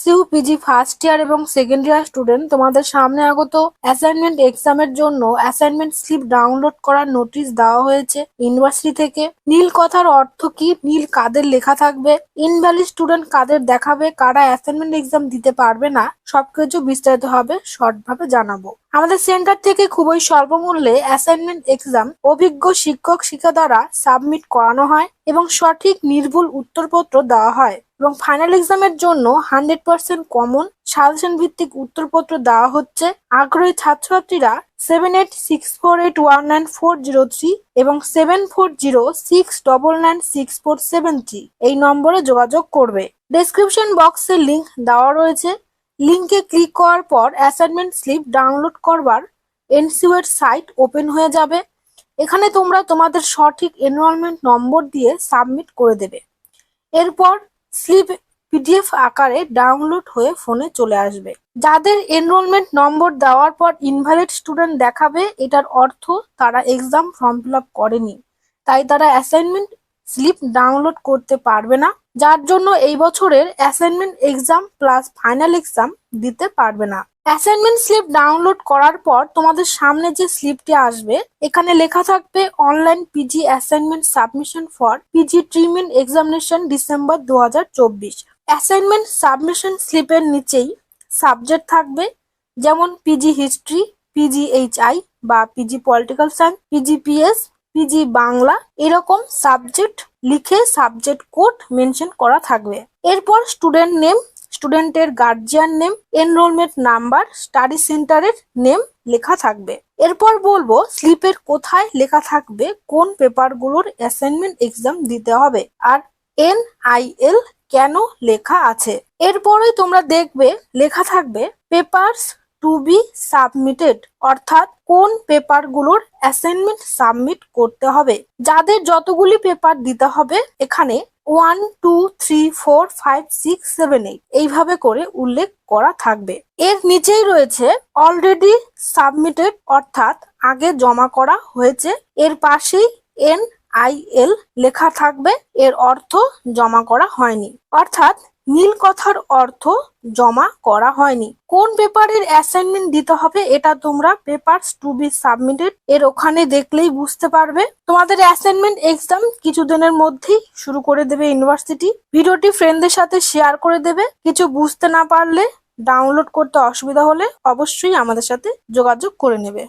See you PG first year এবং second year student তোমাদের সামনে আগত অ্যাসাইনমেন্ট এক্সামের জন্য অ্যাসাইনমেন্ট স্লিপ ডাউনলোড করার নোটিশ দেওয়া হয়েছে ইউনিভার্সিটি থেকে। নীল কথার অর্থ কি? নীল কাদের লেখা থাকবে? ইনভ্যালিড স্টুডেন্ট কাদের দেখাবে? কারা অ্যাসাইনমেন্ট এক্সাম দিতে পারবে না? সবকিছু বিস্তারিত হবে শর্ট ভাবে জানাব। আমাদের সেন্টার থেকে খুবই স্বল্প মূল্যে অ্যাসাইনমেন্ট এক্সাম অভিজ্ঞ শিক্ষক শিক্ষা দ্বারা সাবমিট করানো হয় এবং সঠিক নির্ভুল উত্তরপত্র দেওয়া হয়। এবং ফাইনাল এক্সামের জন্য হান্ড্রেড পার্সেন্ট কমন সাজেশন ভিত্তিক উত্তরপত্র দেওয়া হচ্ছে। আগ্রহী ছাত্রছাত্রীরা seven eight six four eight one nine four zero three এবং seven four zero six double nine six four seven three এই নম্বরে যোগাযোগ করবে। ডেসক্রিপশন বক্সে লিংক দেওয়া রয়েছে। লিংকে ক্লিক করার পর অ্যাসাইনমেন্ট স্লিপ ডাউনলোড করবার এনসিউ এর সাইট ওপেন হয়ে যাবে। এখানে তোমরা তোমাদের সঠিক এনরোলমেন্ট নম্বর দিয়ে সাবমিট করে দেবে। এরপর স্লিপ পিডিএফ আকারে ডাউনলোড হয়ে ফোনে চলে আসবে। যাদের এনরোলমেন্ট নম্বর দেওয়ার পর ইনভ্যালিড স্টুডেন্ট দেখাবে, এটার অর্থ তারা এক্সাম ফর্ম ফিল আপ করেনি। তাই তারা অ্যাসাইনমেন্ট স্লিপ ডাউনলোড করতে পারবে না, যার জন্য এই বছরের assignment exam plus final exam দিতে পারবে না। অ্যাসাইনমেন্ট স্লিপ ডাউনলোড করার পর তোমাদের সামনে যে স্লিপটি আসবে, এখানে লেখা থাকবে online PG assignment submission for PG term end examination December দু হাজার চব্বিশ। অ্যাসাইনমেন্ট সাবমিশন স্লিপের নিচেই সাবজেক্ট থাকবে, যেমন পিজি হিস্ট্রি পিজি এইচআই বা PG political science PGPS PG Bangla, এরকম সাবজেক্ট লিখে সাবজেক্ট কোড মেনশন করা থাকবে। এরপর স্টুডেন্ট নেম স্টুডেন্টের guardian name enrolment number study সেন্টারের নেম লেখা থাকবে। এরপর বলব, স্লিপের কোথায় লেখা থাকবে, কোন পেপারগুলোর অ্যাসাইনমেন্ট এক্সাম দিতে হবে, আর এন আই এল কেন লেখা আছে। এরপরেই তোমরা দেখবে, লেখা থাকবে পেপারস টু বি সাবমিটেড অর্থাৎ কোন পেপারগুলোর অ্যাসাইনমেন্ট সাবমিট করতে হবে। যাদের যতগুলি পেপার দিতে হবে, এখানে one, two, three, four, five, six, seven, eight. এইভাবে করে উল্লেখ করা থাকবে। এর নিচেই রয়েছে অলরেডি সাবমিটেড অর্থাৎ আগে জমা করা হয়েছে। এর পাশেই এন আই এল লেখা থাকবে, এর অর্থ জমা করা হয়নি। অর্থাৎ নীল কথার অর্থ জমা করা হয়নি। কোন পেপারের অ্যাসাইনমেন্ট দিতে হবে, এটা তোমরা পেপারস টু বি সাবমিটেড এর ওখানে দেখলেই বুঝতে পারবে। তোমাদের অ্যাসাইনমেন্ট এক্সাম কিছুদিনের মধ্যেই শুরু করে দেবে ইউনিভার্সিটি ভিডিওটি ফ্রেন্ডদের সাথে শেয়ার করে দেবে। কিছু বুঝতে না পারলে ডাউনলোড করতে অসুবিধা হলে অবশ্যই আমাদের সাথে যোগাযোগ করে নেবে।